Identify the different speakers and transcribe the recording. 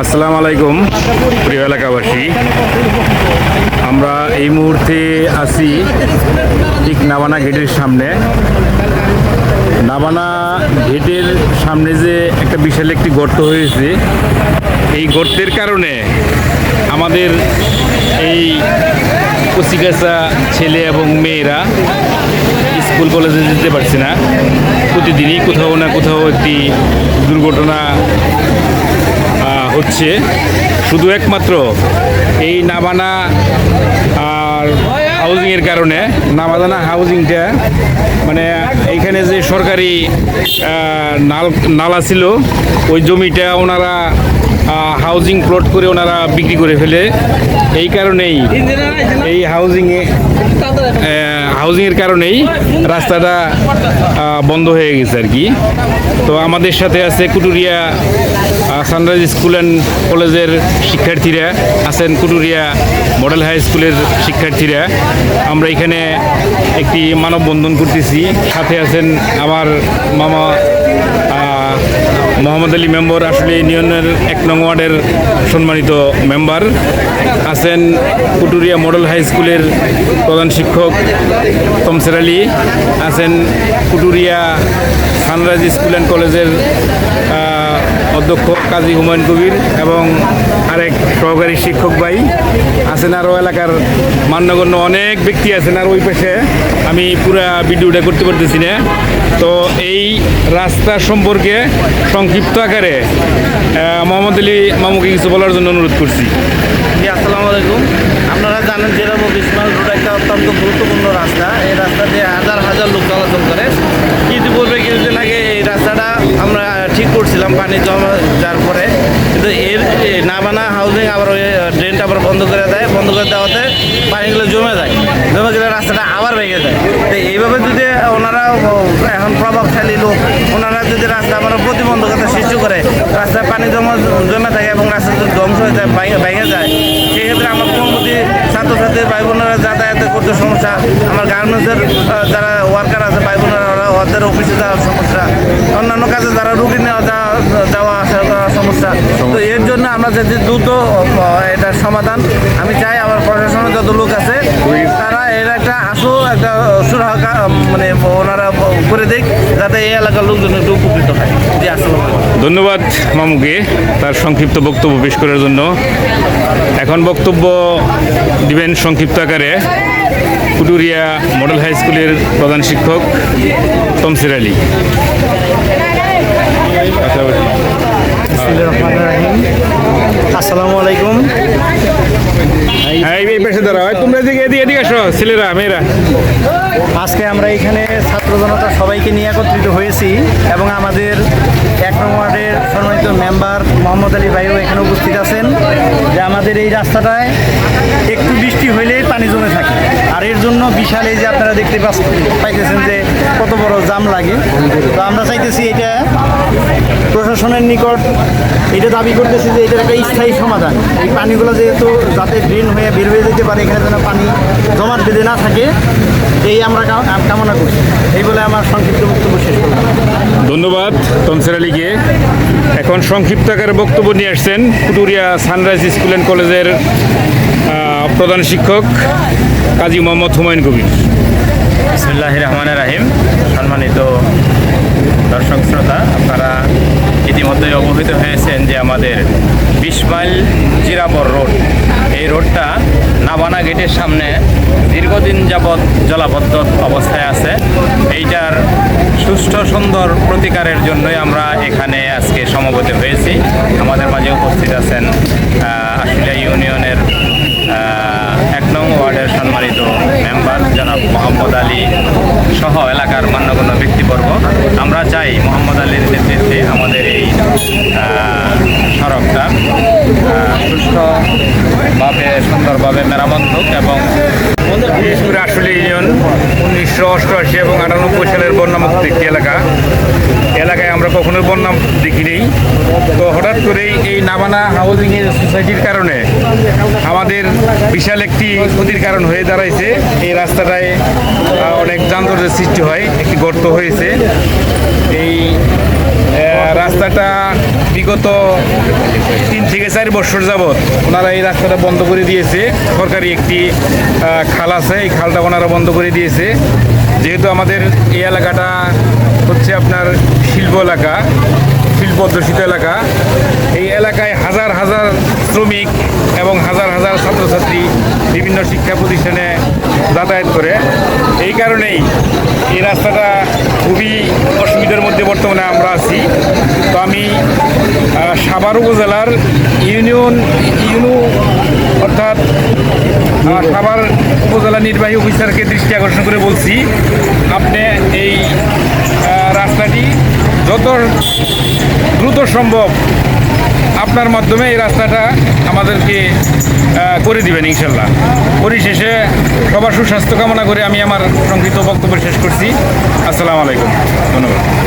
Speaker 1: আসসালামু আলাইকুম, প্রিয় এলাকাবাসী। আমরা এই মুহূর্তে আছি ঠিক নাবানা গেটের সামনে। নাবানা গেটের সামনে যে একটা বিশাল একটি গর্ত হয়েছে, এই গর্তের কারণে আমাদের এই কচিকাচা ছেলে এবং মেয়েরা স্কুল কলেজে যেতে পারছি না। প্রতিদিনই কোথাও না কোথাও একটি দুর্ঘটনা হচ্ছে। শুধু একমাত্র এই নাবানা আর হাউজিংয়ের কারণে নামাদানা হাউজিংটা মানে এইখানে যে সরকারি নাল, নালা ছিল, ওই জমিটা ওনারা হাউজিং প্লট করে ওনারা বিক্রি করে ফেলে। এই কারণেই এই হাউজিংয়ে হাউজিংয়ের কারণেই রাস্তাটা বন্ধ হয়ে গেছে আর কি। তো আমাদের সাথে আছে কুটুরিয়া সানরাইজ স্কুল অ্যান্ড কলেজের শিক্ষার্থীরা, আছেন কুটুরিয়া মডেল হাই স্কুলের শিক্ষার্থীরা। আমরা এখানে একটি মানববন্ধন করতেছি। সাথে আছেন আমার মামা মোহাম্মদ আলী মেম্বার আসলে ইউনিয়নের এক নং ওয়ার্ডের সম্মানিত মেম্বার। আছেন কুটুরিয়া মডেল হাই স্কুলের প্রধান শিক্ষক তমসের আলী। আছেন কুটুরিয়া সানরাইজ স্কুল অ্যান্ড কলেজের অধ্যক্ষ কাজী হুমায়ুন কবির এবং আরেক সহকারী শিক্ষক ভাই আছেন আরও এলাকার মান্যগণ্য অনেক ব্যক্তি আছেন আর ওই পাশে আমি পুরা ভিডিওটা করতে পারতেছি না। তো এই রাস্তা সম্পর্কে সংক্ষিপ্ত আকারে মোহাম্মদ আলী মামুকে কিছু বলার জন্য অনুরোধ করছি।
Speaker 2: আসসালামু আলাইকুম। আপনারা জানেন ইসমাইল রোড একটা অত্যন্ত গুরুত্বপূর্ণ রাস্তা এই রাস্তা দিয়ে হাজার হাজার লোক চলাচল করে ইতিপূর্বে কিছুদিন আগে এই রাস্তাটা আমরা ঠিক করছিলাম পানি জমা যার পরে কিন্তু এর এ নাবানা আবার ওই ড্রেনটা আবার বন্ধ করে দেয়। বন্ধ করে দেওয়াতে পানিগুলো জমে যায়। জমে গেলে রাস্তাটা আবার ভেঙে যায়। তো এইভাবে যদি ওনারা এখন প্রভাবশালী লোক, ওনারা যদি রাস্তা আবার প্রতিবন্ধকতা সৃষ্টি করে, রাস্তায় পানি জমা, জমে থাকে এবং রাস্তা যদি ধ্বংস হয়ে যায়, ভেঙে যায়, সেক্ষেত্রে আমার কোনোমতি ছাত্রছাত্রী ভাই বোনেরা যাতায়াত করতে সমস্যা, আমার গার্মেন্টসের যারা ওয়ার্কার আছে ভাই বোনেরা ওদের অফিসে যাওয়ার সমস্যা, অন্যান্য কাজে যারা রুগী নেওয়া যাওয়া আসা সমস্যা। তো এর জন্য আমরা যদি দ্রুত এটার সমাধান আমি চাই আমার প্রশাসনের যত লোক আছে তারা এর একটা আসো একটা সুরাহা মানে ওনারা করে দেখ যাতে এই এলাকার লোকজন একটু উপকৃত হয়। জি আসসালামু আলাইকুম।
Speaker 1: ধন্যবাদ মামুকে তার সংক্ষিপ্ত বক্তব্য পেশ করার জন্য। এখন বক্তব্য দিবেন সংক্ষিপ্ত আকারে কুটুরিয়া মডেল হাই স্কুলের প্রধান শিক্ষক তমসির আলী
Speaker 2: আসসালামু আলাইকুম
Speaker 1: হ্যাঁ এই এই পাশে দাঁড়াও এই তোমরা আসো, ছেলেরা, মেয়েরা।
Speaker 2: আজকে আমরা এখানে ছাত্র জনতা সবাইকে নিয়ে একত্রিত হয়েছি এবং আমাদের এক নম্বর ওয়ার্ডের সম্মানিত মেম্বার মোহাম্মদ আলী ভাইও এখানে উপস্থিত আছেন। যে আমাদের এই রাস্তাটায় একটু বৃষ্টি হইলেই পানি জমে থাকে আর এর জন্য বিশাল এই যে আপনারা দেখতে পাইতেছেন যে কত বড় জাম লাগে। তো আমরা চাইতেছি এটা প্রশাসনের নিকট এটা দাবি করতেছি যে এটার একটা স্থায়ী সমাধান। এই পানিগুলো যেহেতু যাতে ড্রেন হয়ে বের হয়ে যেতে পারে, এখানে যেন পানি জমাট বেঁধে না থাকে, এই আমরা কামনা করি এই বলে আমার সংক্ষিপ্ত বক্তব্য শেষ করলাম।
Speaker 1: ধন্যবাদ, তনসের আলীকে। এখন সংক্ষিপ্ত আকারে বক্তব্য নিয়ে আসছেন কুটুরিয়া সানরাইজ স্কুল অ্যান্ড কলেজের প্রধান শিক্ষক। কাজী মোহাম্মদ হুমায়ুন কবির।
Speaker 3: বিসমুল্লাহ রহমান রাহিম সম্মানিত দর্শক শ্রোতা, আপনারা ইতিমধ্যেই অবহিত হয়েছেন যে আমাদের বিশ মাইল জিরাবর রোড। এই রোডটা নাবানা গেটের সামনে দীর্ঘদিন যাবৎ জলাবদ্ধ অবস্থায় আছে। এইটার সুষ্ঠু সুন্দর প্রতিকারের জন্যই আমরা এখানে আজকে সমবেত হয়েছি। আমাদের মাঝে উপস্থিত আছেন আহ, আশুলিয়া ইউনিয়নের আহ, এক নং ওয়ার্ডের সম্মানিত মেম্বার জনাব মোহাম্মদ আলী সহ এলাকার মান্যগণ্য ব্যক্তিবর্গ। আমরা চাই মোহাম্মদ আলীর নেতৃত্বে আমাদের এই সড়কটা সুস্থভাবে সুন্দরভাবে মেরামত হোক এবং
Speaker 1: করে আসলে ইউনিয়ন উনিশশো অষ্টআশি এবং আটানব্বই সালের বন্যামুক্ত একটি এলাকা। এলাকায় আমরা কখনো বন্যা দেখিনি তো হঠাৎ করেই এই নাবানা হাউজিং সোসাইটির কারণে আমাদের বিশাল একটি ক্ষতির কারণ হয়ে দাঁড়াইছে। এই রাস্তাটায় অনেক যানজটের সৃষ্টি হয়, একটি গর্ত হয়েছে। এই রাস্তাটা বিগত তিন থেকে চার বছর যাবৎ ওনারা এই রাস্তাটা বন্ধ করে দিয়েছে। সরকারি একটি খাল আছে, এই খালটা ওনারা বন্ধ করে দিয়েছে। যেহেতু আমাদের এই এলাকাটা হচ্ছে আপনার শিল্প এলাকা শিল্প অধ্যুষিত এলাকা, এই এলাকায় হাজার হাজার শ্রমিক এবং হাজার হাজার ছাত্রছাত্রী বিভিন্ন শিক্ষা প্রতিষ্ঠানে যাতায়াত করে। এই কারণেই এই রাস্তাটা খুবই অসুবিধার মধ্যে বর্তমানে আমরা আছি। তো আমি সাভার উপজেলার ইউনিয়ন ইউনু অর্থাৎ সাভার উপজেলা নির্বাহী অফিসারকে দৃষ্টি আকর্ষণ করে বলছি, আপনি এই রাস্তাটি যত দ্রুত সম্ভব আপনার মাধ্যমে এই রাস্তাটা আমাদেরকে করে দিবেন ইনশাল্লাহ। পরিশেষে সবার সুস্বাস্থ্য কামনা করে আমি আমার সংক্ষিপ্ত বক্তব্য শেষ করছি। আসসালামু আলাইকুম। ধন্যবাদ।